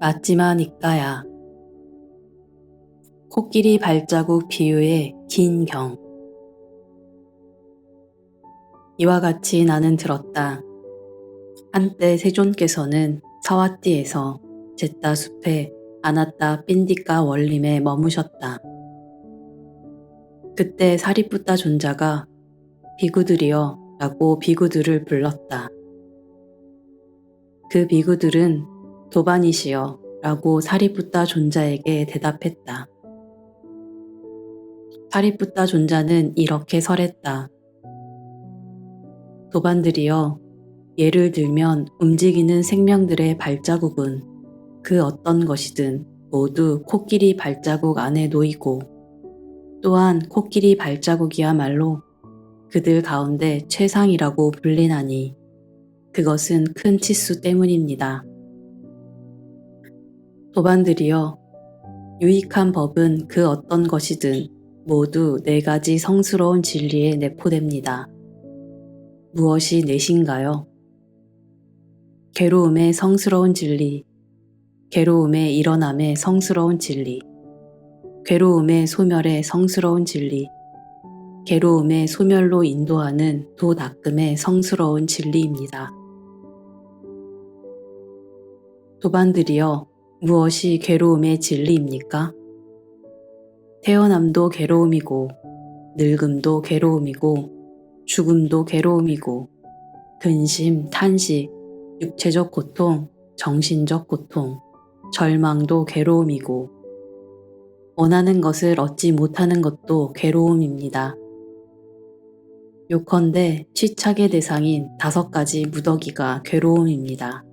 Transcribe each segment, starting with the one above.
맞지만 이까야. 코끼리 발자국 비유의 긴 경. 이와 같이 나는 들었다. 한때 세존께서는 사와띠에서 제따 숲에 아나따 삔디까 원림에 머무셨다. 그때 사리뿌따 존자가 비구들이여 라고 비구들을 불렀다. 그 비구들은 도반이시여 라고 사리뿌따 존자에게 대답했다. 사리뿌따 존자는 이렇게 설했다. 도반들이여 예를 들면 움직이는 생명들의 발자국은 그 어떤 것이든 모두 코끼리 발자국 안에 놓이고 또한 코끼리 발자국이야말로 그들 가운데 최상이라고 불리나니 그것은 큰 치수 때문입니다. 도반들이여 유익한 법은 그 어떤 것이든 모두 네 가지 성스러운 진리에 내포됩니다. 무엇이 넷인가요? 괴로움의 성스러운 진리, 괴로움의 일어남의 성스러운 진리, 괴로움의 소멸의 성스러운 진리, 괴로움의 소멸로 인도하는 도닦음의 성스러운 진리입니다. 도반들이여 무엇이 괴로움의 진리입니까? 태어남도 괴로움이고, 늙음도 괴로움이고, 죽음도 괴로움이고, 근심, 탄식, 육체적 고통, 정신적 고통, 절망도 괴로움이고, 원하는 것을 얻지 못하는 것도 괴로움입니다. 요컨대 취착의 대상인 다섯 가지 무더기가 괴로움입니다.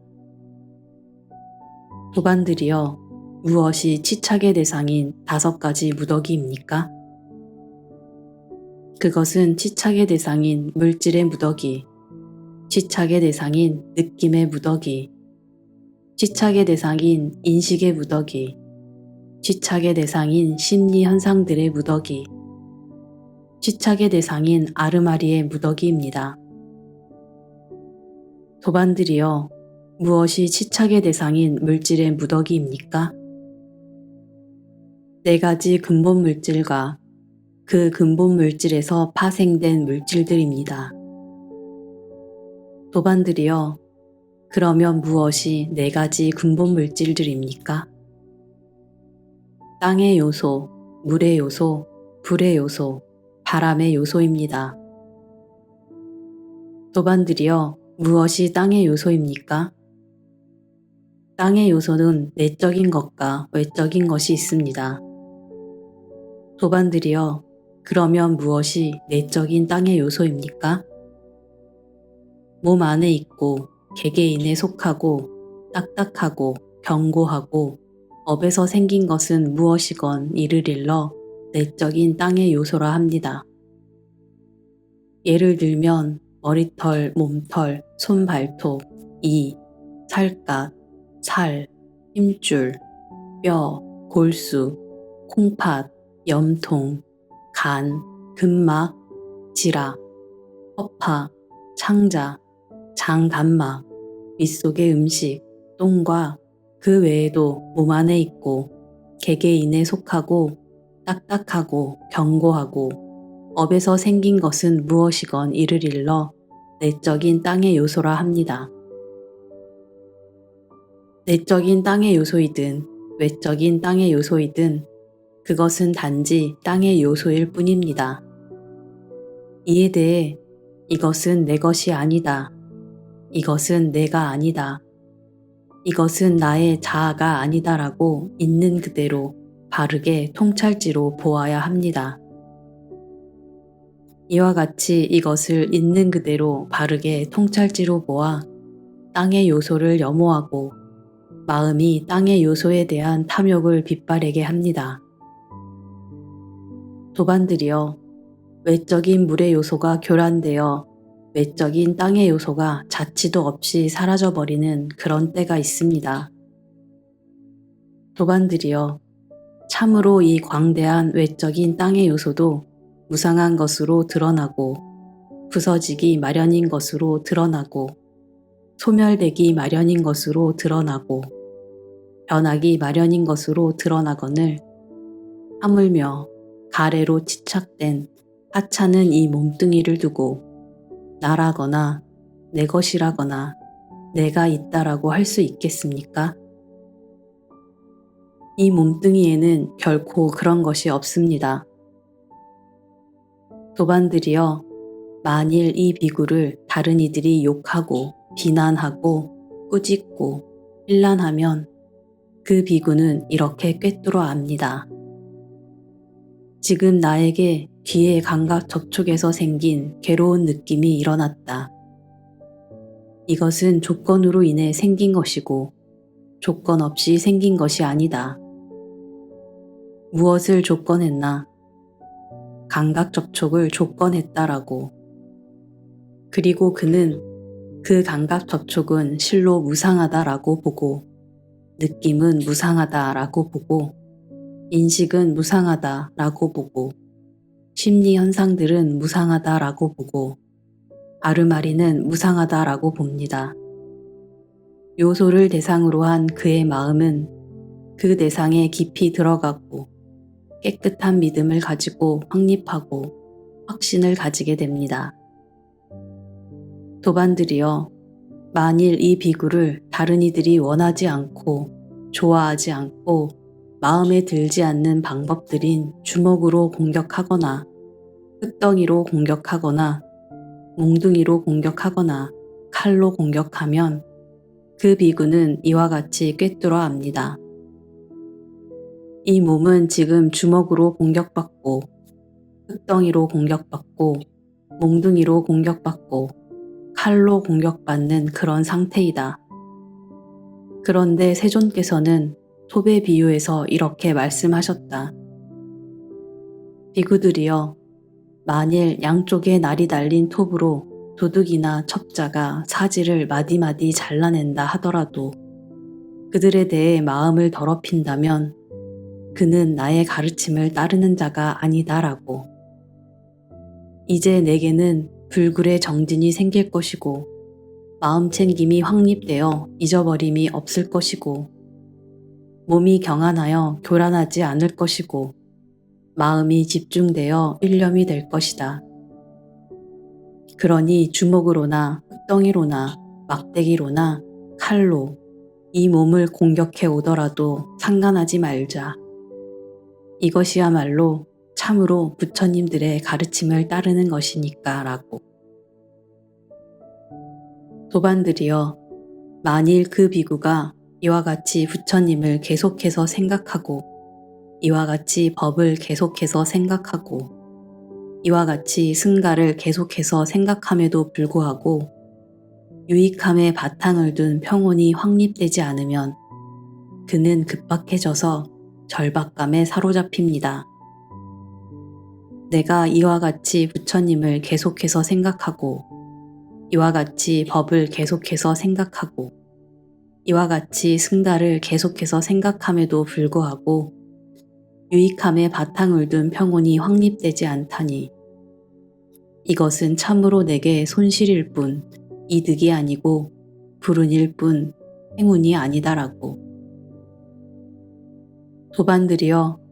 도반들이여 무엇이 치착의 대상인 다섯 가지 무더기입니까? 그것은 치착의 대상인 물질의 무더기, 치착의 대상인 느낌의 무더기, 치착의 대상인 인식의 무더기, 치착의 대상인 심리 현상들의 무더기, 치착의 대상인 아르마리의 무더기입니다. 도반들이여 무엇이 치착의 대상인 물질의 무더기입니까? 네 가지 근본 물질과 그 근본 물질에서 파생된 물질들입니다. 도반들이여 그러면 무엇이 네 가지 근본 물질들입니까? 땅의 요소, 물의 요소, 불의 요소, 바람의 요소입니다. 도반들이여 무엇이 땅의 요소입니까? 땅의 요소는 내적인 것과 외적인 것이 있습니다. 도반들이여 그러면 무엇이 내적인 땅의 요소입니까? 몸 안에 있고 개개인에 속하고 딱딱하고 견고하고 업에서 생긴 것은 무엇이건 이를 일러 내적인 땅의 요소라 합니다. 예를 들면 머리털, 몸털, 손발톱, 이, 살갗, 살, 힘줄, 뼈, 골수, 콩팥, 염통, 간, 근막, 지라, 허파, 창자, 장간막, 밑속의 음식, 똥과 그 외에도 몸 안에 있고 개개인에 속하고 딱딱하고 견고하고 업에서 생긴 것은 무엇이건 이를 일러 내적인 땅의 요소라 합니다. 내적인 땅의 요소이든 외적인 땅의 요소이든 그것은 단지 땅의 요소일 뿐입니다. 이에 대해 이것은 내 것이 아니다. 이것은 내가 아니다. 이것은 나의 자아가 아니다라고 있는 그대로 바르게 통찰지로 보아야 합니다. 이와 같이 이것을 있는 그대로 바르게 통찰지로 보아 땅의 요소를 염호하고 마음이 땅의 요소에 대한 탐욕을 빗바래게 합니다. 도반들이여 외적인 물의 요소가 교란되어 외적인 땅의 요소가 자치도 없이 사라져버리는 그런 때가 있습니다. 도반들이여 참으로 이 광대한 외적인 땅의 요소도 무상한 것으로 드러나고 부서지기 마련인 것으로 드러나고 소멸되기 마련인 것으로 드러나고 변하기 마련인 것으로 드러나거늘 하물며 가래로 치착된 하찮은 이 몸뚱이를 두고 나라거나 내 것이라거나 내가 있다라고 할 수 있겠습니까? 이 몸뚱이에는 결코 그런 것이 없습니다. 도반들이여 만일 이 비구를 다른 이들이 욕하고 비난하고 꾸짖고 일난하면 그 비구는 이렇게 꿰뚫어 압니다. 지금 나에게 귀의 감각 접촉에서 생긴 괴로운 느낌이 일어났다. 이것은 조건으로 인해 생긴 것이고 조건 없이 생긴 것이 아니다. 무엇을 조건했나? 감각 접촉을 조건했다라고. 그리고 그는 그 감각 접촉은 실로 무상하다라고 보고, 느낌은 무상하다라고 보고, 인식은 무상하다라고 보고, 심리 현상들은 무상하다라고 보고, 아르마리는 무상하다라고 봅니다. 요소를 대상으로 한 그의 마음은 그 대상에 깊이 들어가고 깨끗한 믿음을 가지고 확립하고 확신을 가지게 됩니다. 도반들이여, 만일 이 비구를 다른 이들이 원하지 않고 좋아하지 않고 마음에 들지 않는 방법들인 주먹으로 공격하거나 흙덩이로 공격하거나 몽둥이로 공격하거나 칼로 공격하면 그 비구는 이와 같이 꿰뚫어 압니다. 이 몸은 지금 주먹으로 공격받고 흙덩이로 공격받고 몽둥이로 공격받고 칼로 공격받는 그런 상태이다. 그런데 세존께서는 톱의 비유에서 이렇게 말씀하셨다. 비구들이여 만일 양쪽에 날이 달린 톱으로 도둑이나 첩자가 사지를 마디마디 잘라낸다 하더라도 그들에 대해 마음을 더럽힌다면 그는 나의 가르침을 따르는 자가 아니다라고. 이제 내게는 불굴의 정진이 생길 것이고 마음 챙김이 확립되어 잊어버림이 없을 것이고 몸이 경안하여 교란하지 않을 것이고 마음이 집중되어 일념이 될 것이다. 그러니 주먹으로나 흙덩이로나 막대기로나 칼로 이 몸을 공격해 오더라도 상관하지 말자. 이것이야말로 참으로 부처님들의 가르침을 따르는 것이니까 라고. 도반들이여, 만일 그 비구가 이와 같이 부처님을 계속해서 생각하고 이와 같이 법을 계속해서 생각하고 이와 같이 승가를 계속해서 생각함에도 불구하고 유익함에 바탕을 둔 평온이 확립되지 않으면 그는 급박해져서 절박감에 사로잡힙니다. 내가 이와 같이 부처님을 계속해서 생각하고 이와 같이 법을 계속해서 생각하고 이와 같이 승가를 계속해서 생각함에도 불구하고 유익함에 바탕을 둔 평온이 확립되지 않다니 이것은 참으로 내게 손실일 뿐 이득이 아니고 불운일 뿐 행운이 아니다라고. 도반들이여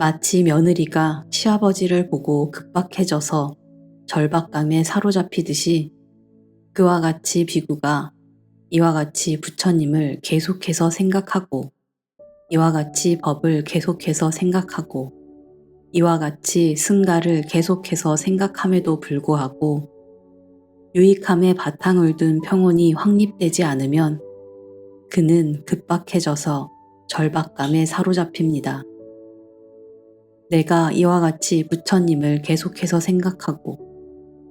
마치 며느리가 시아버지를 보고 급박해져서 절박감에 사로잡히듯이 그와 같이 비구가 이와 같이 부처님을 계속해서 생각하고 이와 같이 법을 계속해서 생각하고 이와 같이 승가를 계속해서 생각함에도 불구하고 유익함에 바탕을 둔 평온이 확립되지 않으면 그는 급박해져서 절박감에 사로잡힙니다. 내가 이와 같이 부처님을 계속해서 생각하고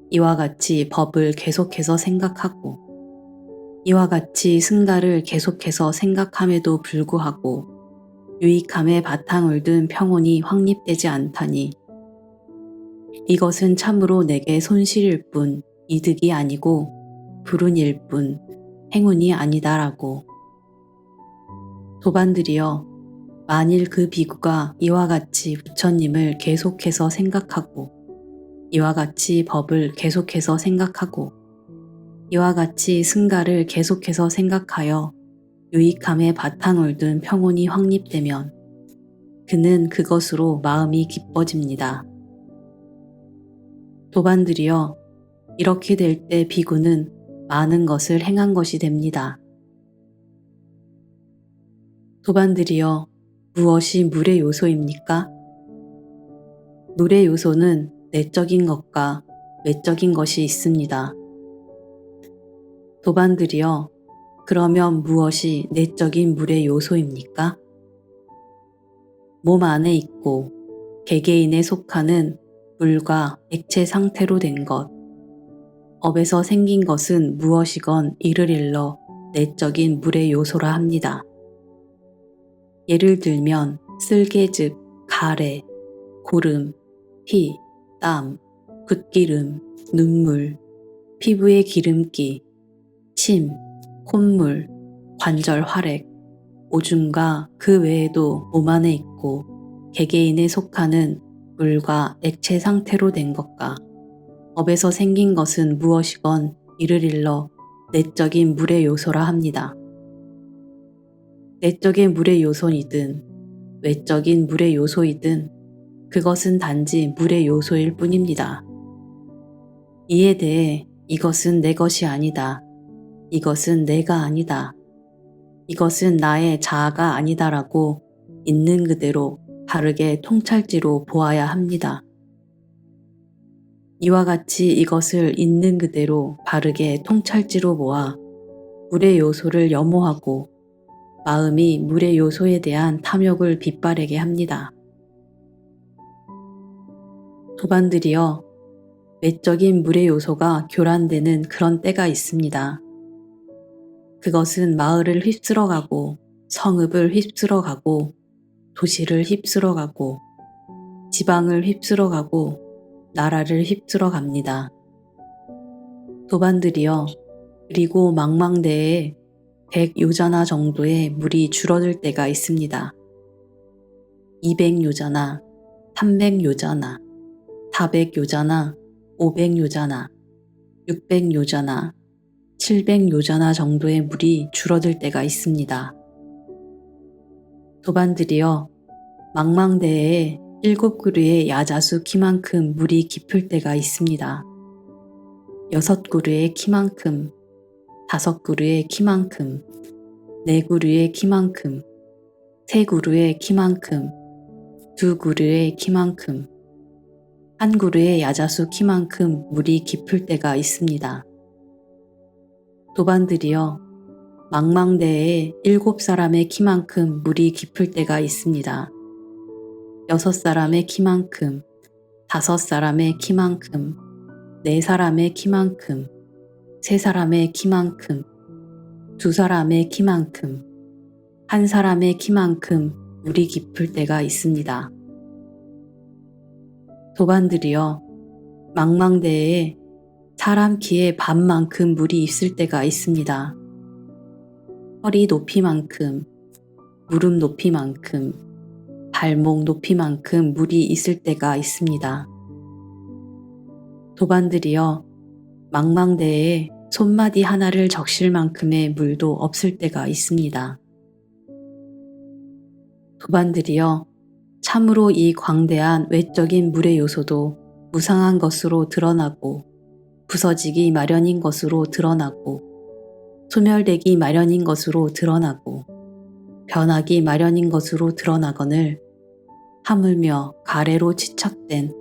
이와 같이 법을 계속해서 생각하고 이와 같이 승가를 계속해서 생각함에도 불구하고 유익함에 바탕을 둔 평온이 확립되지 않다니 이것은 참으로 내게 손실일 뿐 이득이 아니고 불운일 뿐 행운이 아니다라고. 도반들이여 만일 그 비구가 이와 같이 부처님을 계속해서 생각하고 이와 같이 법을 계속해서 생각하고 이와 같이 승가를 계속해서 생각하여 유익함에 바탕을 둔 평온이 확립되면 그는 그것으로 마음이 기뻐집니다. 도반들이여 이렇게 될 때 비구는 많은 것을 행한 것이 됩니다. 도반들이여 무엇이 물의 요소입니까? 물의 요소는 내적인 것과 외적인 것이 있습니다. 도반들이여 그러면 무엇이 내적인 물의 요소입니까? 몸 안에 있고 개개인에 속하는 물과 액체 상태로 된 것. 업에서 생긴 것은 무엇이건 이를 일러 내적인 물의 요소라 합니다. 예를 들면 쓸개즙, 가래, 고름, 피, 땀, 붓기름, 눈물, 피부의 기름기, 침, 콧물, 관절 활액, 오줌과 그 외에도 몸 안에 있고 개개인에 속하는 물과 액체 상태로 된 것과 업에서 생긴 것은 무엇이건 이를 일러 내적인 물의 요소라 합니다. 내적인 물의 요소이든 외적인 물의 요소이든 그것은 단지 물의 요소일 뿐입니다. 이에 대해 이것은 내 것이 아니다. 이것은 내가 아니다. 이것은 나의 자아가 아니다라고 있는 그대로 바르게 통찰지로 보아야 합니다. 이와 같이 이것을 있는 그대로 바르게 통찰지로 모아 물의 요소를 염호하고 마음이 물의 요소에 대한 탐욕을 빗바래게 합니다. 도반들이여 외적인 물의 요소가 교란되는 그런 때가 있습니다. 그것은 마을을 휩쓸어가고 성읍을 휩쓸어가고 도시를 휩쓸어가고 지방을 휩쓸어가고 나라를 휩쓸어갑니다. 도반들이여 그리고 망망대에 100요자나 정도의 물이 줄어들 때가 있습니다. 200요자나 300요자나 400요자나 500요자나 600요자나 700요자나 정도의 물이 줄어들 때가 있습니다. 도반들이여 망망대에 일곱 그루의 야자수 키만큼 물이 깊을 때가 있습니다. 여섯 그루의 키만큼, 다섯 그루의 키만큼, 네 그루의 키만큼, 세 그루의 키만큼, 두 그루의 키만큼, 한 그루의 야자수 키만큼 물이 깊을 때가 있습니다. 도반들이여 망망대에 일곱 사람의 키만큼 물이 깊을 때가 있습니다. 여섯 사람의 키만큼, 다섯 사람의 키만큼, 네 사람의 키만큼, 세 사람의 키만큼, 두 사람의 키만큼, 한 사람의 키만큼 물이 깊을 때가 있습니다. 도반들이여 망망대에 사람 키의 반만큼 물이 있을 때가 있습니다. 허리 높이만큼, 무릎 높이만큼, 발목 높이만큼 물이 있을 때가 있습니다. 도반들이여 망망대에 손마디 하나를 적실 만큼의 물도 없을 때가 있습니다. 도반들이여 참으로 이 광대한 외적인 물의 요소도 무상한 것으로 드러나고 부서지기 마련인 것으로 드러나고 소멸되기 마련인 것으로 드러나고 변하기 마련인 것으로 드러나거늘 하물며 가래로 치척된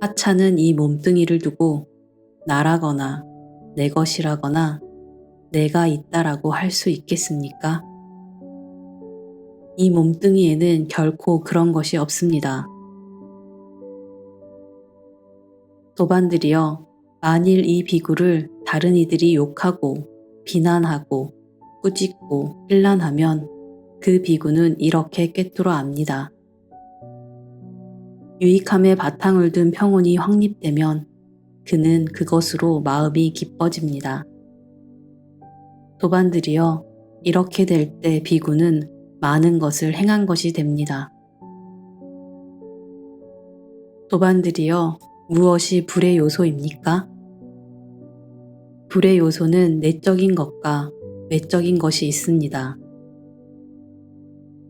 하찮은 이 몸뚱이를 두고 나라거나 내 것이라거나 내가 있다라고 할 수 있겠습니까? 이 몸뚱이에는 결코 그런 것이 없습니다. 도반들이여 만일 이 비구를 다른 이들이 욕하고 비난하고 꾸짖고 일난하면 그 비구는 이렇게 꿰뚫어 압니다. 유익함에 바탕을 둔 평온이 확립되면 그는 그것으로 마음이 기뻐집니다. 도반들이여 이렇게 될 때 비구는 많은 것을 행한 것이 됩니다. 도반들이여 무엇이 불의 요소입니까? 불의 요소는 내적인 것과 외적인 것이 있습니다.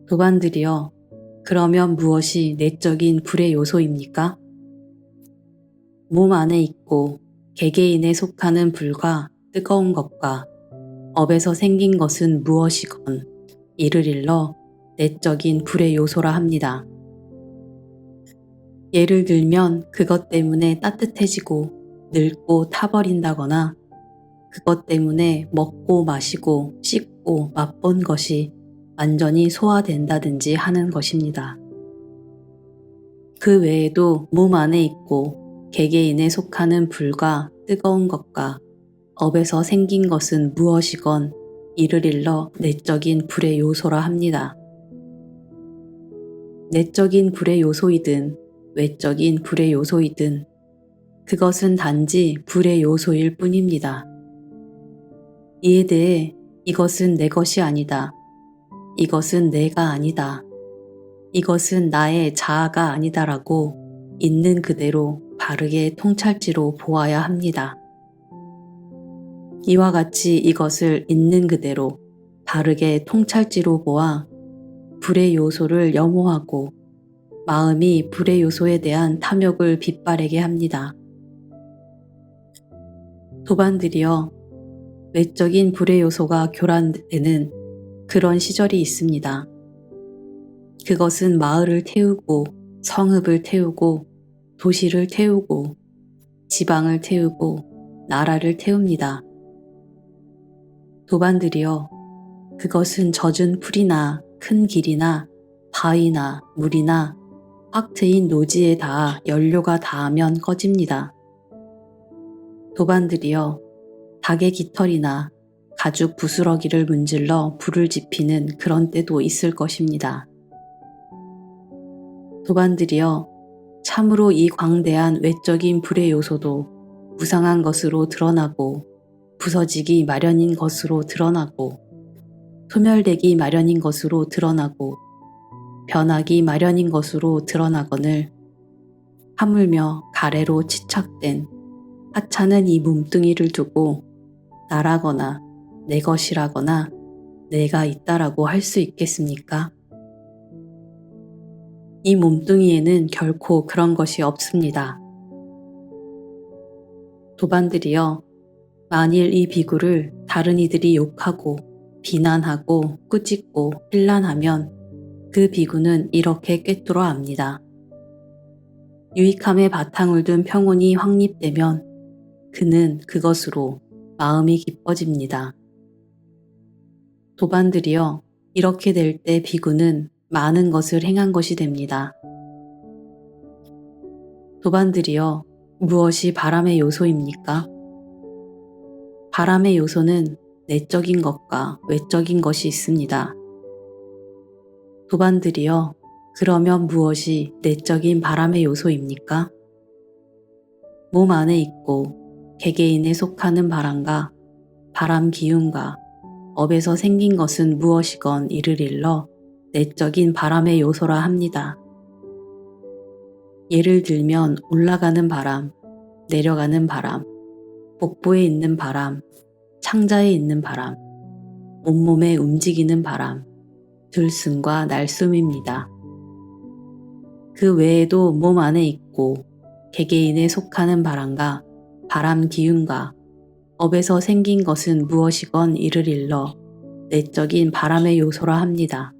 도반들이여, 그러면 무엇이 내적인 불의 요소입니까? 몸 안에 있고 개개인에 속하는 불과 뜨거운 것과 업에서 생긴 것은 무엇이건 이를 일러 내적인 불의 요소라 합니다. 예를 들면 그것 때문에 따뜻해지고 늙고 타버린다거나 그것 때문에 먹고 마시고 씻고 맛본 것이 완전히 소화된다든지 하는 것입니다. 그 외에도 몸 안에 있고 개개인에 속하는 불과 뜨거운 것과 업에서 생긴 것은 무엇이건 이를 일러 내적인 불의 요소라 합니다. 내적인 불의 요소이든 외적인 불의 요소이든 그것은 단지 불의 요소일 뿐입니다. 이에 대해 이것은 내 것이 아니다. 이것은 내가 아니다. 이것은 나의 자아가 아니다라고 있는 그대로 바르게 통찰지로 보아야 합니다. 이와 같이 이것을 있는 그대로 바르게 통찰지로 보아 불의 요소를 염호하고 마음이 불의 요소에 대한 탐욕을 빗바래게 합니다. 도반들이여 외적인 불의 요소가 교란되는 그런 시절이 있습니다. 그것은 마을을 태우고 성읍을 태우고 도시를 태우고 지방을 태우고 나라를 태웁니다. 도반들이여 그것은 젖은 풀이나 큰 길이나 바위나 물이나 확 트인 노지에 닿아 연료가 닿으면 꺼집니다. 도반들이여 닭의 깃털이나 가죽 부스러기를 문질러 불을 지피는 그런 때도 있을 것입니다. 도반들이여 참으로 이 광대한 외적인 불의 요소도 무상한 것으로 드러나고 부서지기 마련인 것으로 드러나고 소멸되기 마련인 것으로 드러나고 변하기 마련인 것으로 드러나거늘 하물며 가래로 치착된 하찮은 이 몸뚱이를 두고 나라거나 내 것이라거나 내가 있다라고 할 수 있겠습니까? 이 몸뚱이에는 결코 그런 것이 없습니다. 도반들이여 만일 이 비구를 다른 이들이 욕하고 비난하고 꾸짖고 필란하면 그 비구는 이렇게 꿰뚫어 압니다. 유익함에 바탕을 둔 평온이 확립되면 그는 그것으로 마음이 기뻐집니다. 도반들이여 이렇게 될 때 비구는 많은 것을 행한 것이 됩니다. 도반들이여 무엇이 바람의 요소입니까? 바람의 요소는 내적인 것과 외적인 것이 있습니다. 도반들이여 그러면 무엇이 내적인 바람의 요소입니까? 몸 안에 있고 개개인에 속하는 바람과 바람 기운과 업에서 생긴 것은 무엇이건 이를 일러 내적인 바람의 요소라 합니다. 예를 들면 올라가는 바람, 내려가는 바람, 복부에 있는 바람, 창자에 있는 바람, 온몸에 움직이는 바람, 들숨과 날숨입니다. 그 외에도 몸 안에 있고 개개인에 속하는 바람과 바람 기운과 업에서 생긴 것은 무엇이건 이를 일러 내적인 바람의 요소라 합니다.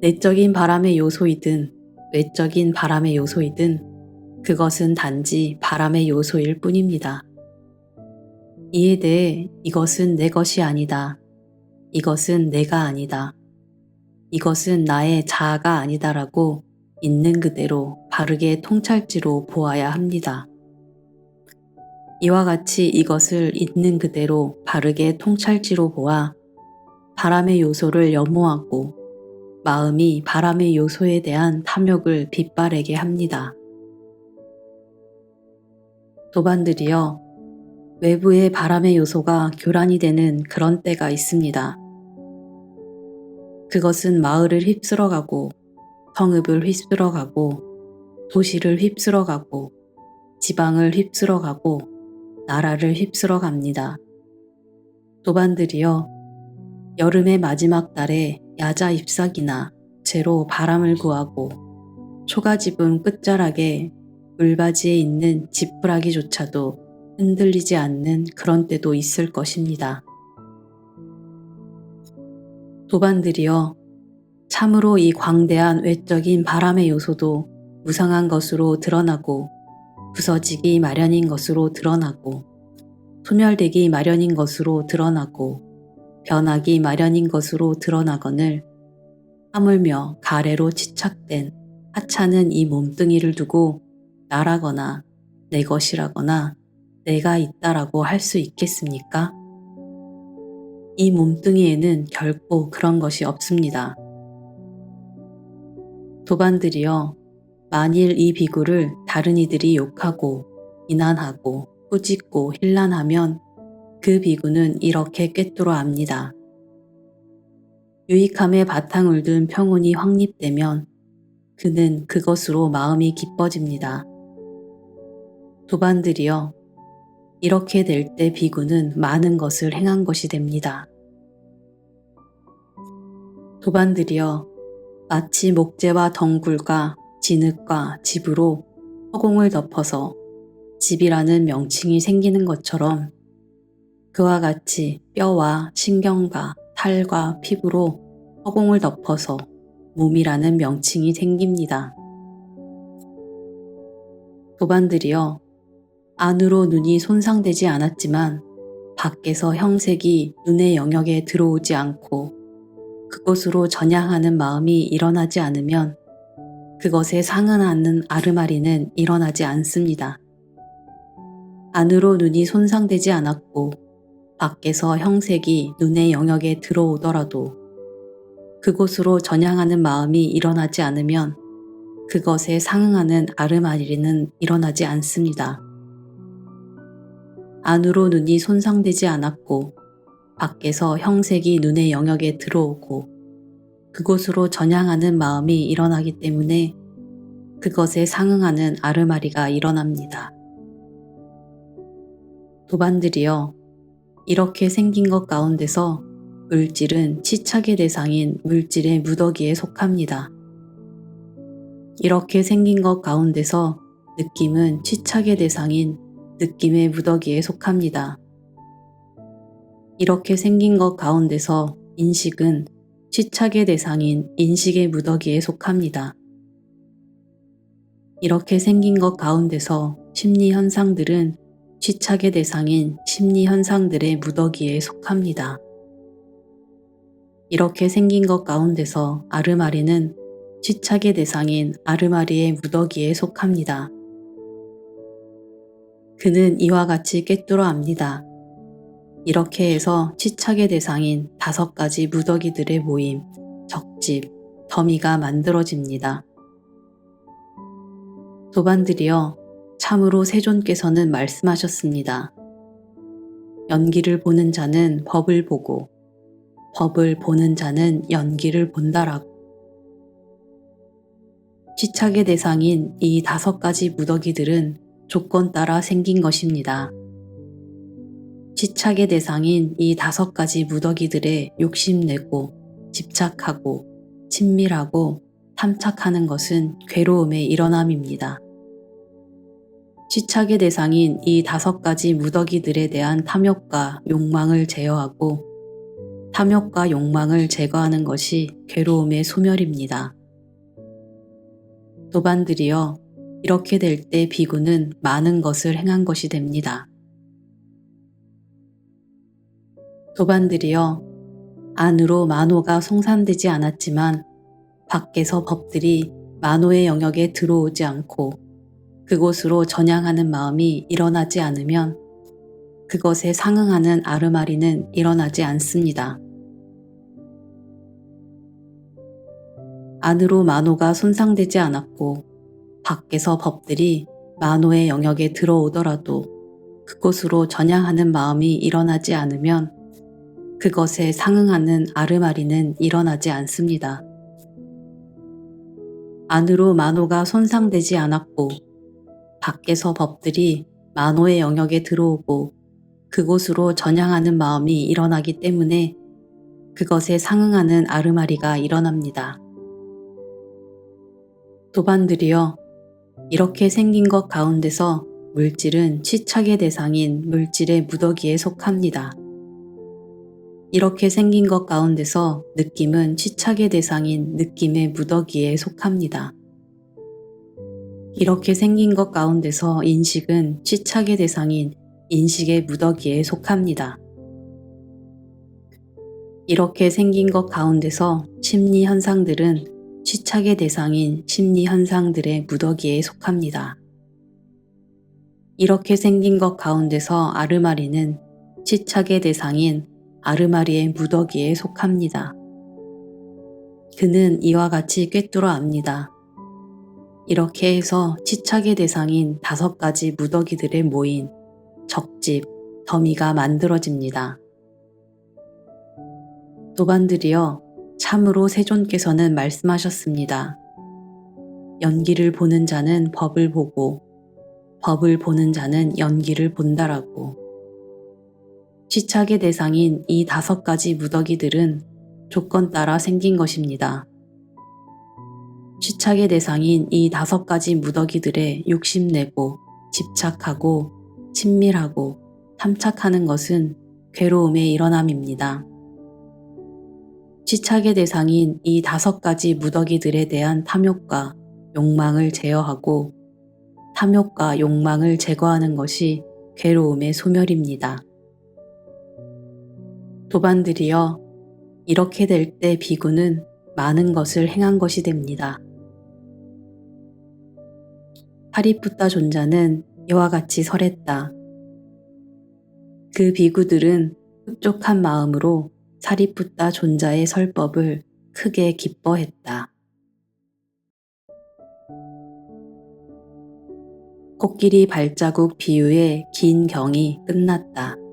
내적인 바람의 요소이든 외적인 바람의 요소이든 그것은 단지 바람의 요소일 뿐입니다. 이에 대해 이것은 내 것이 아니다. 이것은 내가 아니다. 이것은 나의 자아가 아니다라고 있는 그대로 바르게 통찰지로 보아야 합니다. 이와 같이 이것을 있는 그대로 바르게 통찰지로 보아 바람의 요소를 염호하고 마음이 바람의 요소에 대한 탐욕을 빗바래게 합니다. 도반들이여 외부의 바람의 요소가 교란이 되는 그런 때가 있습니다. 그것은 마을을 휩쓸어가고 성읍을 휩쓸어가고 도시를 휩쓸어가고 지방을 휩쓸어가고 나라를 휩쓸어갑니다. 도반들이여 여름의 마지막 달에 야자 잎사귀나 재로 바람을 구하고 초가집은 끝자락에 물바지에 있는 지푸라기조차도 흔들리지 않는 그런 때도 있을 것입니다. 도반들이여 참으로 이 광대한 외적인 바람의 요소도 무상한 것으로 드러나고 부서지기 마련인 것으로 드러나고 소멸되기 마련인 것으로 드러나고 변하기 마련인 것으로 드러나거늘 하물며 가래로 치착된 하찮은 이 몸뚱이를 두고 나라거나 내 것이라거나 내가 있다라고 할 수 있겠습니까? 이 몸뚱이에는 결코 그런 것이 없습니다. 도반들이여 만일 이 비구를 다른 이들이 욕하고 비난하고 꾸짖고 힐난하면 그 비구는 이렇게 꿰뚫어 압니다. 유익함의 바탕을 둔 평온이 확립되면 그는 그것으로 마음이 기뻐집니다. 도반들이여 이렇게 될 때 비구는 많은 것을 행한 것이 됩니다. 도반들이여 마치 목재와 덩굴과 진흙과 집으로 허공을 덮어서 집이라는 명칭이 생기는 것처럼 그와 같이 뼈와 신경과 탈과 피부로 허공을 덮어서 몸이라는 명칭이 생깁니다. 도반들이여 안으로 눈이 손상되지 않았지만 밖에서 형색이 눈의 영역에 들어오지 않고 그곳으로 전향하는 마음이 일어나지 않으면 그것에 상응하는 아르마리는 일어나지 않습니다. 안으로 눈이 손상되지 않았고 밖에서 형색이 눈의 영역에 들어오더라도 그곳으로 전향하는 마음이 일어나지 않으면 그것에 상응하는 아르마리는 일어나지 않습니다. 안으로 눈이 손상되지 않았고 밖에서 형색이 눈의 영역에 들어오고 그곳으로 전향하는 마음이 일어나기 때문에 그것에 상응하는 아르마리가 일어납니다. 도반들이여 이렇게 생긴 것 가운데서 물질은 치착의 대상인 물질의 무더기에 속합니다. 이렇게 생긴 것 가운데서 느낌은 치착의 대상인 느낌의 무더기에 속합니다. 이렇게 생긴 것 가운데서 인식은 치착의 대상인 인식의 무더기에 속합니다. 이렇게 생긴 것 가운데서 심리 현상들은 치착의 대상인 심리 현상들의 무더기에 속합니다. 이렇게 생긴 것 가운데서 아르마리는 치착의 대상인 아르마리의 무더기에 속합니다. 그는 이와 같이 꿰뚫어 압니다. 이렇게 해서 치착의 대상인 다섯 가지 무더기들의 모임, 적집, 더미가 만들어집니다. 도반들이여 참으로 세존께서는 말씀하셨습니다. 연기를 보는 자는 법을 보고 법을 보는 자는 연기를 본다라고. 치착의 대상인 이 다섯 가지 무더기들은 조건 따라 생긴 것입니다. 치착의 대상인 이 다섯 가지 무더기들에 욕심내고 집착하고 친밀하고 탐착하는 것은 괴로움의 일어남입니다. 치착의 대상인 이 다섯 가지 무더기들에 대한 탐욕과 욕망을 제어하고 탐욕과 욕망을 제거하는 것이 괴로움의 소멸입니다. 도반들이여 이렇게 될 때 비구는 많은 것을 행한 것이 됩니다. 도반들이여 안으로 만호가 송산되지 않았지만 밖에서 법들이 만호의 영역에 들어오지 않고 그곳으로 전향하는 마음이 일어나지 않으면 그것에 상응하는 아르마리는 일어나지 않습니다. 안으로 만호가 손상되지 않았고 밖에서 법들이 만호의 영역에 들어오더라도 그곳으로 전향하는 마음이 일어나지 않으면 그것에 상응하는 아르마리는 일어나지 않습니다. 안으로 만호가 손상되지 않았고 밖에서 법들이 만호의 영역에 들어오고 그곳으로 전향하는 마음이 일어나기 때문에 그것에 상응하는 아르마리가 일어납니다. 도반들이여 이렇게 생긴 것 가운데서 물질은 치착의 대상인 물질의 무더기에 속합니다. 이렇게 생긴 것 가운데서 느낌은 치착의 대상인 느낌의 무더기에 속합니다. 이렇게 생긴 것 가운데서 인식은 치착의 대상인 인식의 무더기에 속합니다. 이렇게 생긴 것 가운데서 심리 현상들은 치착의 대상인 심리 현상들의 무더기에 속합니다. 이렇게 생긴 것 가운데서 아르마리는 치착의 대상인 아르마리의 무더기에 속합니다. 그는 이와 같이 꿰뚫어 압니다. 이렇게 해서 치착의 대상인 다섯 가지 무더기들의 모인 적집, 더미가 만들어집니다. 도반들이여 참으로 세존께서는 말씀하셨습니다. 연기를 보는 자는 법을 보고 법을 보는 자는 연기를 본다라고. 치착의 대상인 이 다섯 가지 무더기들은 조건 따라 생긴 것입니다. 치착의 대상인 이 다섯 가지 무더기들에 욕심내고 집착하고 친밀하고 탐착하는 것은 괴로움의 일어남입니다. 치착의 대상인 이 다섯 가지 무더기들에 대한 탐욕과 욕망을 제어하고 탐욕과 욕망을 제거하는 것이 괴로움의 소멸입니다. 도반들이여 이렇게 될 때 비구는 많은 것을 행한 것이 됩니다. 하리푸타 존자는 이와 같이 설했다. 그 비구들은 흡족한 마음으로 사리푸타 존자의 설법을 크게 기뻐했다. 코끼리 발자국 비유의 긴 경이 끝났다.